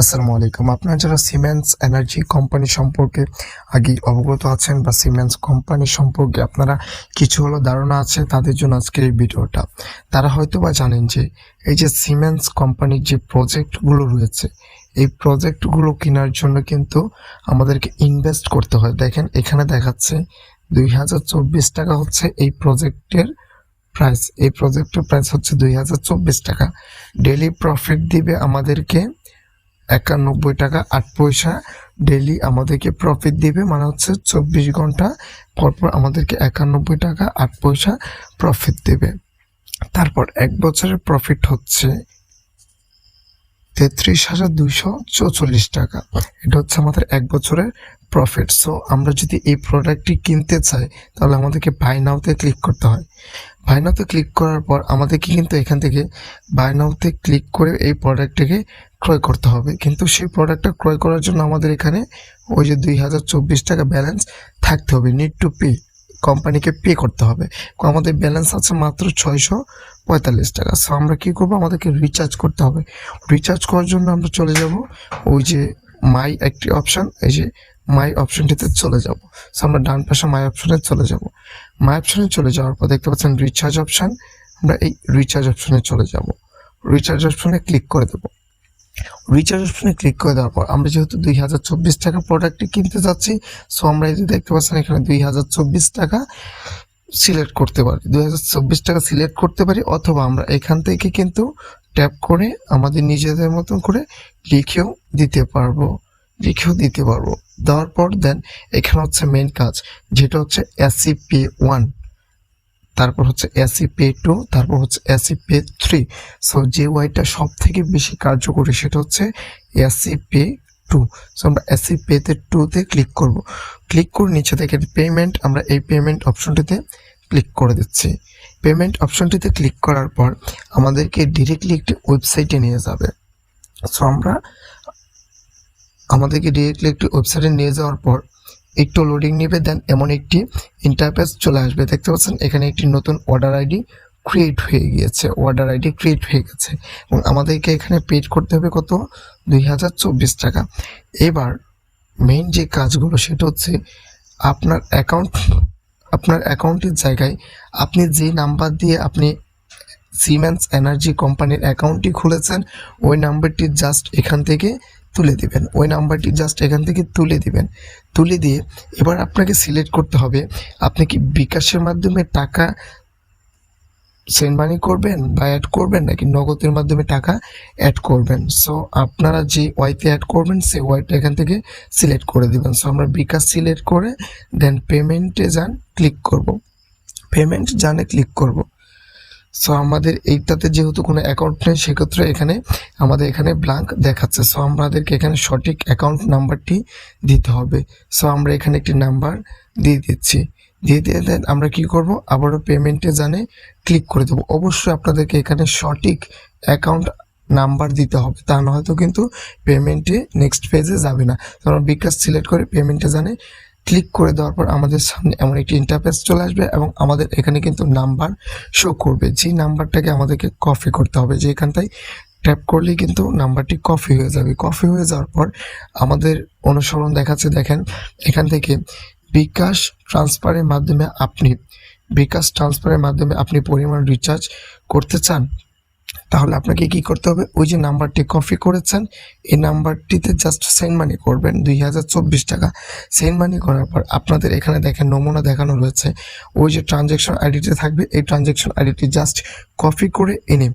আসসালামু আলাইকুম। আপনারা যারা সিমেন্স এনার্জি কোম্পানি সম্পর্কে আগে অবগত আছেন বা সিমেন্স কোম্পানি সম্পর্কে আপনারা কিছু হলো ধারণা আছে, তাদের জন্য আজকের এই ভিডিওটা। তারা হয়তো বা জানেন যে, এই যে সিমেন্স কোম্পানির যে প্রজেক্টগুলো রয়েছে, এই প্রজেক্টগুলো কেনার জন্য কিন্তু আমাদেরকে ইনভেস্ট করতে হয়। দেখেন, এখানে দেখাচ্ছে দুই হাজার চব্বিশ টাকা হচ্ছে এই প্রজেক্টের প্রাইস এই প্রজেক্টের প্রাইস হচ্ছে দুই হাজার চব্বিশ টাকা। ডেলি প্রফিট দিবে আমাদেরকে একানব্বই টাকা আট পয়সা ডেলি আমাদেরকে প্রফিট দিবে মানে হচ্ছে চব্বিশ ঘণ্টা পরপর আমাদেরকে একানব্বই টাকা আট পয়সা প্রফিট দেবে। তারপর এক বছরের প্রফিট হচ্ছে তেত্রিশ হাজার দুইশো চৌচল্লিশ টাকা। এটা হচ্ছে আমাদের এক বছরের প্রফিট সো আমরা যদি এই প্রোডাক্টটি কিনতে চাই, তাহলে আমাদেরকে বাই নাওতে ক্লিক করতে হয়। বাই ক্লিক করার পর আমাদেরকে কিন্তু এখান থেকে বাইনাউতে ক্লিক করে এই প্রোডাক্টটিকে ক্রয় করতে হবে। কিন্তু সেই প্রোডাক্টটা ক্রয় করার জন্য আমাদের এখানে ওই যে দুই হাজার চব্বিশ টাকা ব্যালেন্স থাকতে হবে। নিড টু পে কোম্পানিকে পে করতে হবে। আমাদের ব্যালেন্স আছে মাত্র ছয়শো পঁয়তাল্লিশ টাকা। সো আমরা কী করব? আমাদেরকে রিচার্জ করতে হবে। রিচার্জ করার জন্য আমরা চলে যাব ওই যে মাই একটি অপশান এই যে মাই অপশনটিতে চলে যাব। সো আমরা ডান পাশে মাই অপশনে চলে যাব। মাই অপশনে চলে যাওয়ার পর দেখতে পাচ্ছেন রিচার্জ অপশান আমরা এই রিচার্জ অপশনে চলে যাব। রিচার্জ অপশনে ক্লিক করে দেবো। রিচার্জ অপশনে ক্লিক করে দেওয়ার পর আমরা যেহেতু দুই হাজার চব্বিশ টাকা প্রোডাক্টটি কিনতে যাচ্ছি সো আমরা এই যে দেখতে পাচ্ছেন এখানে দুই হাজার চব্বিশ টাকা সিলেক্ট করতে পারি। দুই হাজার চব্বিশ টাকা সিলেক্ট করতে পারি, অথবা আমরা এখান থেকে কিন্তু ট্যাপ করে আমাদের নিজেদের মতন করে লিখেও দিতে পারব। লিখেও দিতে পারব। দেওয়ার পর দেন এখানে হচ্ছে মেন কাজ, যেটা হচ্ছে এসি পে ওয়ান তারপর হচ্ছে এসি পে টু তারপর হচ্ছে এসি পে থ্রি সো যে ওয়াইটা সব থেকে বেশি কার্যকরী সেটা হচ্ছে এসি পে টু সো আমরা এসি পেতে টুতে ক্লিক করব। ক্লিক করে নিচে থেকে পেমেন্ট আমরা এই পেমেন্ট অপশনটিতে ক্লিক করে দিচ্ছি। পেমেন্ট অপশনটিতে ক্লিক করার পর আমাদেরকে ডিরেক্টলি একটি ওয়েবসাইটে নিয়ে যাবে। সো আমরা আমাদেরকে ডিরেক্টলি একটি ওয়েবসাইটে নিয়ে যাওয়ার পর একটু লোডিং নেবে দেন এমন একটি ইন্টারফেস চলে আসবে। দেখতে পাচ্ছেন, এখানে একটি নতুন অর্ডার আইডি ক্রিয়েট হয়ে গিয়েছে অর্ডার আইডি ক্রিয়েট হয়ে গেছে। এবং আমাদেরকে এখানে পেড করতে হবে কত? দুই হাজার চব্বিশ টাকা। এবার মেইন যে কাজগুলো, সেটা হচ্ছে আপনার অ্যাকাউন্ট আপনার অ্যাকাউন্টের জায়গায় আপনি যে নাম্বার দিয়ে আপনি সিমেন্স এনার্জি কোম্পানির অ্যাকাউন্টটি খুলেছেন, ওই নাম্বারটি জাস্ট এখান থেকে তুলে দিবেন। ওই নাম্বারটি জাস্ট এখান থেকে তুলে দিবেন। তুলে দিয়ে এবার আপনাকে সিলেক্ট করতে হবে। আপনি কি বিকাশের মাধ্যমে টাকা সেন্ড মানি করবেন বা অ্যাড করবেন, নাকি নগদের মাধ্যমে টাকা অ্যাড করবেন? সো আপনারা যে ওয়াইতে অ্যাড করবেন, সেই ওয়াইটা এখান থেকে সিলেক্ট করে দিবেন। সো আমরা বিকাশ সিলেক্ট করে দেন পেমেন্টে যান ক্লিক করব। পেমেন্ট জানে ক্লিক করব। সো আমাদের এইটাতে যেহেতু কোনো অ্যাকাউন্ট নেই, সেক্ষেত্রে এখানে আমাদের এখানে ব্লাঙ্ক দেখাচ্ছে। সো আমাদেরকে এখানে সঠিক অ্যাকাউন্ট নাম্বারটি দিতে হবে। সো আমরা এখানে একটি নাম্বার দিয়ে দিচ্ছি। দিয়ে দিয়ে দেন আমরা কি করব? আবারও পেমেন্টে জানে ক্লিক করে দেবো। অবশ্যই আপনাদেরকে এখানে সঠিক অ্যাকাউন্ট নাম্বার দিতে হবে। তা নয়তো কিন্তু পেমেন্টে নেক্সট পেজে যাবে না। তো আমরা বিকাশ সিলেক্ট করে পেমেন্টে জানে ক্লিক করে দেওয়ার পর আমাদের সামনে এমন একটি ইন্টারফেস চলে আসবে এবং আমাদের এখানে কিন্তু নাম্বার শো করবে। যে নাম্বারটাকে আমাদেরকে কপি করতে হবে যে এখানটায় ট্যাপ করলেই কিন্তু নাম্বারটি কপি হয়ে যাবে। কপি হয়ে যাওয়ার পর আমাদের অনুসরণ দেখাচ্ছে, দেখেন, এখান থেকে বিকাশ ট্রান্সফারের মাধ্যমে আপনি, বিকাশ ট্রান্সফারের মাধ্যমে আপনি পরিমাণ রিচার্জ করতে চান তাহলে আপনাকে কি করতে হবে? ওই যে নাম্বারটি কপি করেছেন, এই নাম্বারটিতে জাস্ট সেন্ড মানি করবেন, দুই হাজার চব্বিশ টাকা। সেন্ড মানি করার পর আপনাদের এখানে দেখেন নমুনা দেখানো রয়েছে। ওই যে ট্রানজ্যাকশন আইডিটি থাকবে, এই ট্রানজ্যাকশন আইডিটি জাস্ট কপি করে এনে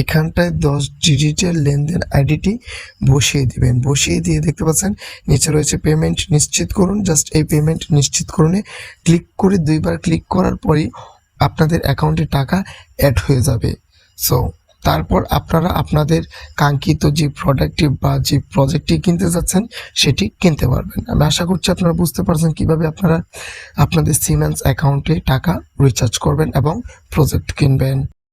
এখানটায় দশ ডিজিটের লেনদেন আইডিটি বসিয়ে দিবেন। বসিয়ে দিয়ে দেখতে পাচ্ছেন, নিচে রয়েছে পেমেন্ট নিশ্চিত করুন জাস্ট এই পেমেন্ট নিশ্চিত করুনে ক্লিক করে দুইবার ক্লিক করার পরই আপনাদের অ্যাকাউন্টে টাকা অ্যাড হয়ে যাবে। সো তারপর আপনারা আপনাদের কাঙ্ক্ষিত যে প্রোডাক্টটি বা যে প্রজেক্টটি কিনতে যাচ্ছেন, সেটি কিনতে পারবেন। আমি আশা করছি আপনারা বুঝতে পারছেন কীভাবে আপনারা আপনাদের সিমেন্স অ্যাকাউন্টে টাকা রিচার্জ করবেন এবং প্রজেক্ট কিনবেন।